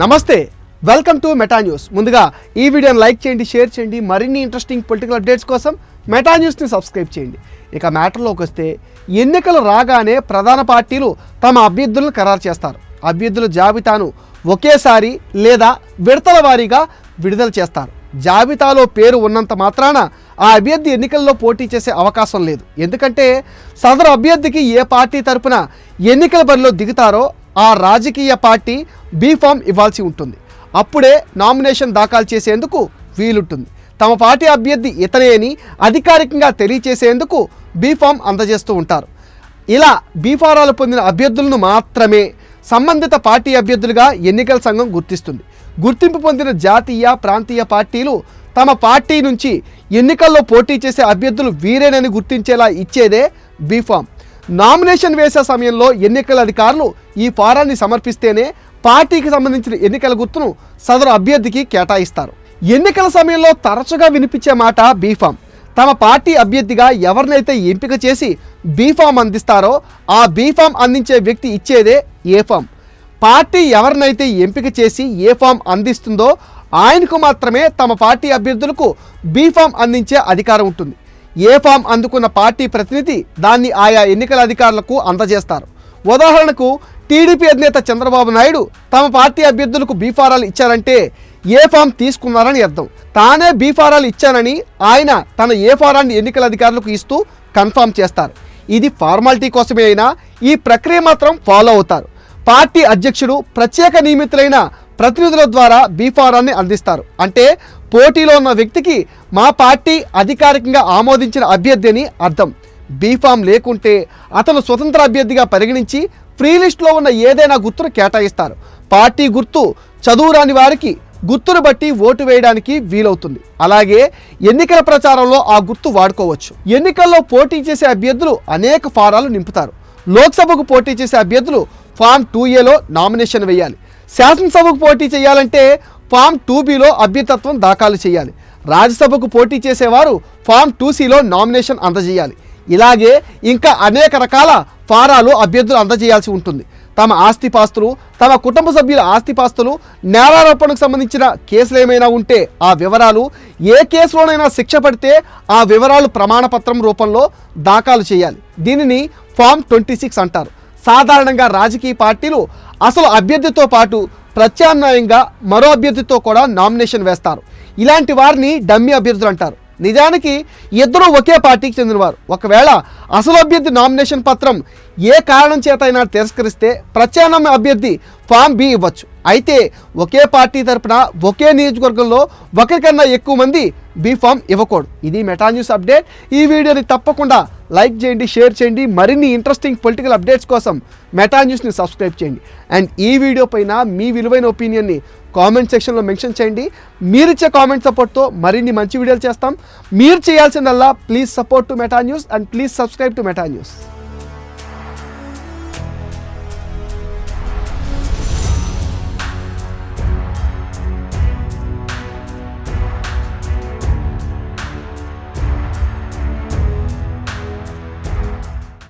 నమస్తే welcome to Meta news. ముందుగా ఈ వీడియోని లైక్ చేయండి షేర్ చేయండి మరిన్ని ఇంట్రెస్టింగ్ పొలిటికల్ అప్డేట్స్ కోసం మెటా న్యూస్ని సబ్స్క్రైబ్ చేయండి. ఇక మ్యాటర్లోకి వస్తే ఎన్నికలు రాగానే ప్రధాన పార్టీలు తమ అభ్యర్థులను ఖరారు చేస్తారు. అభ్యర్థుల జాబితాను ఒకేసారి లేదా విడతల వారీగా విడుదల చేస్తారు. జాబితాలో పేరు ఉన్నంత మాత్రాన ఆ అభ్యర్థి ఎన్నికల్లో పోటీ చేసే అవకాశం లేదు. ఎందుకంటే సదరు అభ్యర్థికి ఏ పార్టీ తరపున ఎన్నికల బరిలో దిగుతారో ఆ రాజకీయ పార్టీ బీఫామ్ ఇవ్వాల్సి ఉంటుంది. అప్పుడే నామినేషన్ దాఖలు చేసేందుకు వీలుంటుంది. తమ పార్టీ అభ్యర్థి ఇతనే అని అధికారికంగా తెలియచేసేందుకు బీఫామ్ అందజేస్తూ ఉంటారు. ఇలా బీఫారాలు పొందిన అభ్యర్థులను మాత్రమే సంబంధిత పార్టీ అభ్యర్థులుగా ఎన్నికల సంఘం గుర్తిస్తుంది. గుర్తింపు పొందిన జాతీయ ప్రాంతీయ పార్టీలు తమ పార్టీ నుంచి ఎన్నికల్లో పోటీ చేసే అభ్యర్థులు వీరేనని గుర్తించేలా ఇచ్చేదే బీఫామ్ నామినేషన్ వేసే సమయంలో ఎన్నికల అధికారులు ఈ ఫారాన్ని సమర్పిస్తేనే పార్టీకి సంబంధించిన ఎన్నికల గుర్తును సదరు అభ్యర్థికి కేటాయిస్తారు. ఎన్నికల సమయంలో తరచుగా వినిపించే మాట బీఫామ్. తమ పార్టీ అభ్యర్థిగా ఎవరినైతే ఎంపిక చేసి బీఫామ్ అందిస్తారో ఆ బీఫామ్ అందించే వ్యక్తి ఇచ్చేదే ఏ ఫామ్. పార్టీ ఎవరినైతే ఎంపిక చేసి ఏ ఫామ్ అందిస్తుందో ఆయనకు మాత్రమే తమ పార్టీ అభ్యర్థులకు బీఫామ్ అందించే అధికారం ఉంటుంది. ఏ ఫామ్ అందుకున్న పార్టీ ప్రతినిధి దాన్ని ఆయా ఎన్నికల అధికారులకు అందజేస్తారు. ఉదాహరణకు టీడీపీ అధినేత చంద్రబాబు నాయుడు తమ పార్టీ అభ్యర్థులకు బీఫారాలు ఇచ్చారంటే ఏ ఫామ్ తీసుకున్నారని అర్థం. తానే బీఫారాలు ఇచ్చానని ఆయన తన ఏ ఫారాన్ని ఎన్నికల అధికారులకు ఇస్తూ కన్ఫామ్ చేస్తారు. ఇది ఫార్మాలిటీ కోసమే అయినా ఈ ప్రక్రియ మాత్రం ఫాలో అవుతారు. పార్టీ అధ్యక్షుడు ప్రత్యేక నియమితులైన ప్రతినిధుల ద్వారా బీఫారాన్ని అందిస్తారు. అంటే పోటీలో ఉన్న వ్యక్తికి మా పార్టీ అధికారికంగా ఆమోదించిన అభ్యర్థి అని అర్థం. బీఫామ్ లేకుంటే అతను స్వతంత్ర అభ్యర్థిగా పరిగణించి ఫ్రీ లిస్ట్లో ఉన్న ఏదైనా గుర్తును కేటాయిస్తారు. పార్టీ గుర్తు చదువురాని వారికి గుర్తును బట్టి ఓటు వేయడానికి వీలవుతుంది. అలాగే ఎన్నికల ప్రచారంలో ఆ గుర్తు వాడుకోవచ్చు. ఎన్నికల్లో పోటీ చేసే అభ్యర్థులు అనేక ఫారాలు నింపుతారు. లోక్సభకు పోటీ చేసే అభ్యర్థులు ఫామ్ టూ ఏలో నామినేషన్ వేయాలి. శాసనసభకు పోటీ చేయాలంటే ఫామ్ టూ బిలో అభ్యర్థత్వం దాఖలు చేయాలి. రాజ్యసభకు పోటీ చేసేవారు ఫామ్ టూ సిలో నామినేషన్ అందజేయాలి. ఇలాగే ఇంకా అనేక రకాల ఫారాలు అభ్యర్థులు అందజేయాల్సి ఉంటుంది. తమ ఆస్తిపాస్తులు తమ కుటుంబ సభ్యుల ఆస్తిపాస్తులు నేరారోపణకు సంబంధించిన కేసులు ఏమైనా ఉంటే ఆ వివరాలు ఏ కేసులోనైనా శిక్ష పడితే ఆ వివరాలు ప్రమాణపత్రం రూపంలో దాఖలు చేయాలి. దీనిని ఫామ్ ట్వంటీ సిక్స్ అంటారు. సాధారణంగా రాజకీయ పార్టీలు అసలు అభ్యర్థితో పాటు ప్రత్యామ్నాయంగా మరో అభ్యర్థితో కూడా నామినేషన్ వేస్తారు. ఇలాంటి వారిని డమ్మీ అభ్యర్థులు అంటారు. నిజానికి ఇద్దరు ఒకే పార్టీకి చెందినవారు. ఒకవేళ అసలు అభ్యర్థి నామినేషన్ పత్రం ఏ కారణం చేత అయినా తిరస్కరిస్తే ప్రత్యామ్నాయ అభ్యర్థి ఫామ్ బి ఇవ్వచ్చు. అయితే ఒకే పార్టీ తరపున ఒకే నియోజకవర్గంలో ఒకరికన్నా ఎక్కువ మంది బీఫామ్ ఇవ్వకూడదు. ఇది మెటా న్యూస్ అప్డేట్. ఈ వీడియోని తప్పకుండా లైక్ చేయండి షేర్ చేయండి. మరిన్ని ఇంట్రెస్టింగ్ పొలిటికల్ అప్డేట్స్ కోసం మెటా న్యూస్ని సబ్స్క్రైబ్ చేయండి. అండ్ ఈ వీడియో పైన మీ విలువైన ఒపీనియన్ని కామెంట్ సెక్షన్లో మెన్షన్ చేయండి. మీరిచ్చే కామెంట్ సపోర్ట్తో మరిన్ని మంచి వీడియోలు చేస్తాం. మీరు చేయాల్సిందల్లా please support to Meta news and please subscribe to Meta news